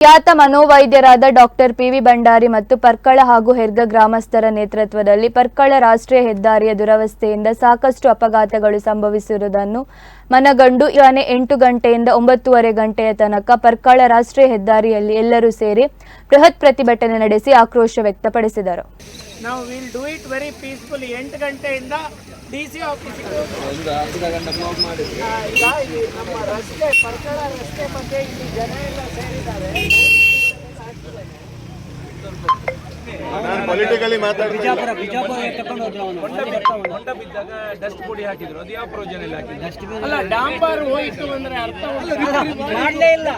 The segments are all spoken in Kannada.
ಖ್ಯಾತ ಮನೋವೈದ್ಯರಾದ ಡಾಕ್ಟರ್ ಪಿವಿ ಭಂಡಾರಿ ಮತ್ತು ಪರ್ಕಳ ಹಾಗೂ ಹೆರ್ಗ ಗ್ರಾಮಸ್ಥರ ನೇತೃತ್ವದಲ್ಲಿ ಪರ್ಕಳ ರಾಷ್ಟ್ರೀಯ ಹೆದ್ದಾರಿಯ ದುರವಸ್ಥೆಯಿಂದ ಸಾಕಷ್ಟು ಅಪಘಾತಗಳು ಸಂಭವಿಸಿರುವುದನ್ನು ಮನಗಂಡು ಇವನೇ ಎಂಟು ಗಂಟೆಯಿಂದ ಒಂಬತ್ತುವರೆ ಗಂಟೆಯ ತನಕ ಪರ್ಕಳ ರಾಷ್ಟ್ರೀಯ ಹೆದ್ದಾರಿಯಲ್ಲಿ ಎಲ್ಲರೂ ಸೇರಿ ಬೃಹತ್ ಪ್ರತಿಭಟನೆ ನಡೆಸಿ ಆಕ್ರೋಶ ವ್ಯಕ್ತಪಡಿಸಿದರು. ನಾವು will do it very peaceful ಎಂಟು ಗಂಟೆಯಿಂದ ಡಿ ಸಿ ಆಫೀಸಿಗೆ ಈಗ ಇಲ್ಲಿ ನಮ್ಮ ರಸ್ತೆ ಪರ್ಕಳ ರಸ್ತೆ ಮಧ್ಯೆ ಇಲ್ಲಿ ಜನ ಎಲ್ಲ ಸೇರಿದ್ದಾರೆ. ನಾನು ಪೊಲಿಟಿಕಲಿ ಅವನು. ಹೊಂಡ ಬಿದ್ದಾಗ ಡಸ್ಟ್ ಪುಡಿ ಹಾಕಿದ್ರು. ಅದು ಯಾವ ಪ್ರಯೋಜನ ಹಾಕಿದ್ರು? ಅಲ್ಲ ಡಾಂಬರ್ ಹೋಯಿತು ಅಂದ್ರೆ ಅರ್ಥ ಮಾಡ್ಲೇ ಇಲ್ಲ.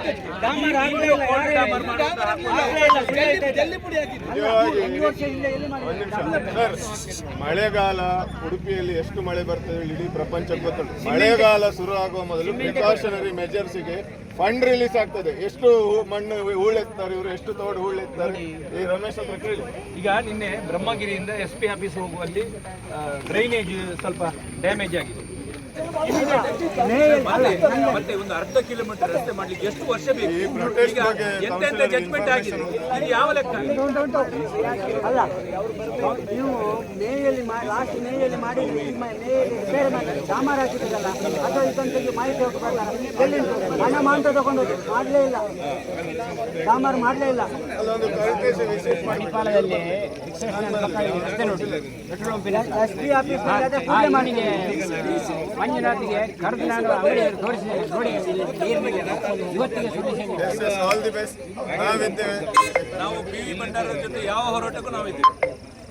ಡಾಮರ್ ಆಗ್ಲೇ ಇಲ್ಲ ನಿಜವಾಗಿ ಒಂದು ನಿಮಿಷ ಸರ್ ಮಳೆಗಾಲ ಉಡುಪಿಯಲ್ಲಿ ಎಷ್ಟು ಮಳೆ ಬರ್ತದೆ ಇಡೀ ಪ್ರಪಂಚ ಗೊತ್ತುಂಟು. ಮಳೆಗಾಲ ಶುರು ಆಗುವ ಮೊದಲು ಪ್ರಿಕಾಷನರಿ ಮೆಜರ್ಸ್ಗೆ ಫಂಡ್ ರಿಲೀಸ್ ಆಗ್ತದೆ. ಎಷ್ಟು ಮಣ್ಣು ಹೂಳೆತ್ತಾರೆ ಇವರು, ಎಷ್ಟು ತೋಡು ಹೂಳೆತ್ತಾರೆ ಈ ರಮೇಶ್ ಹತ್ರ ಕೇಳಿ. ಈಗ ನಿನ್ನೆ ಬ್ರಹ್ಮಗಿರಿಯಿಂದ ಎಸ್ ಪಿ ಆಫೀಸ್ ಹೋಗುವಲ್ಲಿ ಡ್ರೈನೇಜ್ ಸ್ವಲ್ಪ ಡ್ಯಾಮೇಜ್ ಆಗಿದೆ. ಮತ್ತೆ ಮತ್ತೆ ಒಂದು ಅರ್ಧ ಕಿಲೋಮೀಟರ್ ರಸ್ತೆ ಮಾಡ್ಲಿಕ್ಕೆ ಎಷ್ಟು ವರ್ಷ ಬೇಕು ಈಗ ಬಗ್ಗೆ ಎಂತೆಂತ ಜಜ್ಮೆಂಟ್ ಆಗಿದೆ ಇದು ಯಾವ ಲೆಕ್ಕ ಅಲ್ಲ ನೀವು ಮೇಯಲ್ಲಿ ಲಾಸ್ಟ್ ಮೇಯಲ್ಲಿ ಮಾಡಿದ್ರೆ ಬೇರೆ ಹಾಕಿದ್ರಲ್ಲ ಅಥವಾ ಮಾಹಿತಿ ಹೋಗಿ ಹಣ ಮಾತ್ರ ತಗೊಂಡೋಗಿ ಮಾಡಲೇ ಇಲ್ಲ ಮಾಡಲೇ ಇಲ್ಲ ಪಿ ಆಫೀಸ್ ಮಂಜುನಾಥಿಗೆ ಕರೆದು ನಾನು ಅಂಗಡಿ ತೋರಿಸಿದೆ ನೋಡಿ ಇವತ್ತಿಗೆ ಸುದ್ದಿ ಆಲ್ ದಿ ಬೆಸ್ಟ್ ನಾವಿದ್ದೇವೆ. ನಾವು ಪಿ ವಿ ಭಂಡಾರ ಜೊತೆ ಯಾವ ಹೋರಾಟಕ್ಕೂ ನಾವಿದ್ದೇವೆ.